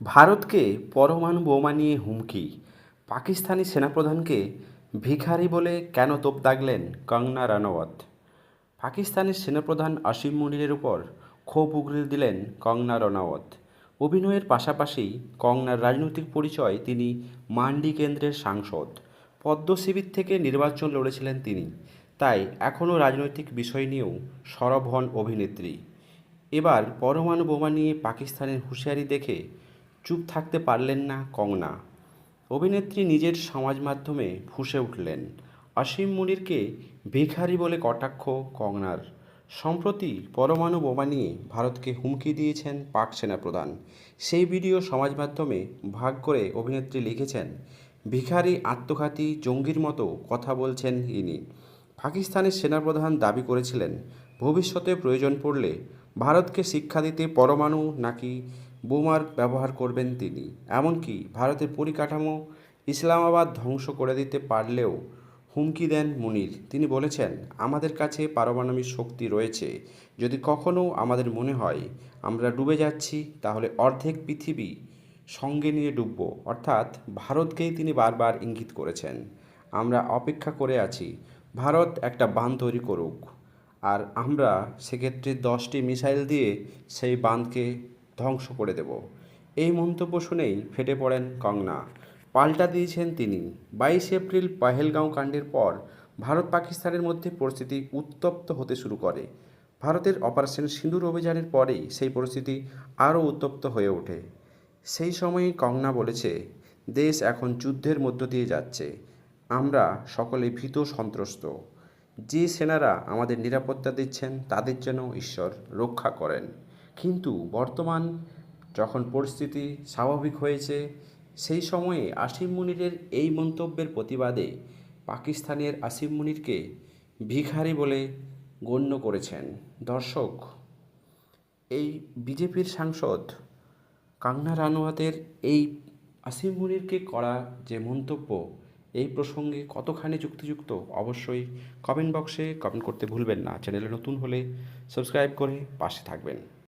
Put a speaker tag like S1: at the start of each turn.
S1: ভারতকে পরমাণু বোমা নিয়ে হুমকি। পাকিস্তানি সেনাপ্রধানকে ভিখারি বলে কেন তোপ দাগলেন কঙ্গনা রানাওয়াত? পাকিস্তানের সেনাপ্রধান আসিম মুনিরের উপর ক্ষোভ উগরে দিলেন কঙ্গনা রানাওয়াত। অভিনয়ের পাশাপাশি কঙ্গনার রাজনৈতিক পরিচয় তিনি মান্ডি কেন্দ্রের সাংসদ। পদ্ম শিবির থেকে নির্বাচন লড়েছিলেন তিনি। তাই এখনও রাজনৈতিক বিষয় নিয়েও সরব হন অভিনেত্রী। এবার পরমাণু বোমা নিয়ে পাকিস্তানের হুঁশিয়ারি দেখে চুপ থাকতে পারলেন না কঙ্গনা। অভিনেত্রী নিজের সমাজ মাধ্যমে ফুঁসে উঠলেন। অসীম মুনিরকে ভিখারি বলে কটাক্ষ কঙ্গনার। সম্প্রতি পরমাণু বোমা নিয়ে ভারতকে হুমকি দিয়েছেন পাক সেনাপ্রধান। সেই ভিডিও সমাজ মাধ্যমে ভাগ করে অভিনেত্রী লিখেছেন, ভিখারি আত্মঘাতী জঙ্গির মতো কথা বলছেন ইনি। পাকিস্তানের সেনাপ্রধান দাবি করেছিলেন, ভবিষ্যতে প্রয়োজন পড়লে ভারতকে শিক্ষা দিতে পরমাণু নাকি বোমার ব্যবহার করবেন তিনি। এমনকি ভারতের পরিকাঠামো ইসলামাবাদ ধ্বংস করে দিতে পারলেও হুমকি দেন মুনির। তিনি বলেছেন, আমাদের কাছে পারমাণবিক শক্তি রয়েছে। যদি কখনও আমাদের মনে হয় আমরা ডুবে যাচ্ছি, তাহলে অর্ধেক পৃথিবী সঙ্গে নিয়ে ডুবব। অর্থাৎ ভারতকেই তিনি বারবার ইঙ্গিত করেছেন। আমরা অপেক্ষা করে আছি। ভারত একটা বাঁধ তৈরি করুক। আর আমরা সেক্ষেত্রে দশটি মিসাইল দিয়ে সেই বাঁধকে ধ্বংস করে দেব। এই মন্তব্য শুনেই ফেটে পড়েন কঙ্গনা। পাল্টা দিয়েছেন তিনি। বাইশ এপ্রিল পাহেলগাঁও কাণ্ডের পর ভারত পাকিস্তানের মধ্যে পরিস্থিতি উত্তপ্ত হতে শুরু করে। ভারতের অপারেশন সিঁদুর অভিযানের পরেই সেই পরিস্থিতি আরও উত্তপ্ত হয়ে ওঠে। সেই সময়ে কঙ্গনা বলেছে, দেশ এখন যুদ্ধের মধ্য দিয়ে যাচ্ছে। আমরা সকলে ভীত সন্ত্রস্ত। যে সেনারা আমাদের নিরাপত্তা দিচ্ছেন তাদের যেন ঈশ্বর রক্ষা করেন। কিন্তু বর্তমান যখন পরিস্থিতি স্বাভাবিক হয়েছে, সেই সময়ে আসিম মুনিরের এই মন্তব্যের প্রতিবাদে পাকিস্তানের আসিম মুনিরকে ভিখারি বলে গণ্য করেছেন। দর্শক, এই বিজেপির সাংসদ কাঙ্গনা রানাওয়াতের এই আসিম মুনিরকে করা যে মন্তব্য, এই প্রসঙ্গে কতখানি যুক্তিযুক্ত অবশ্যই কমেন্ট বক্সে কমেন্ট করতে ভুলবেন না। চ্যানেলে নতুন হলে সাবস্ক্রাইব করে পাশে থাকবেন।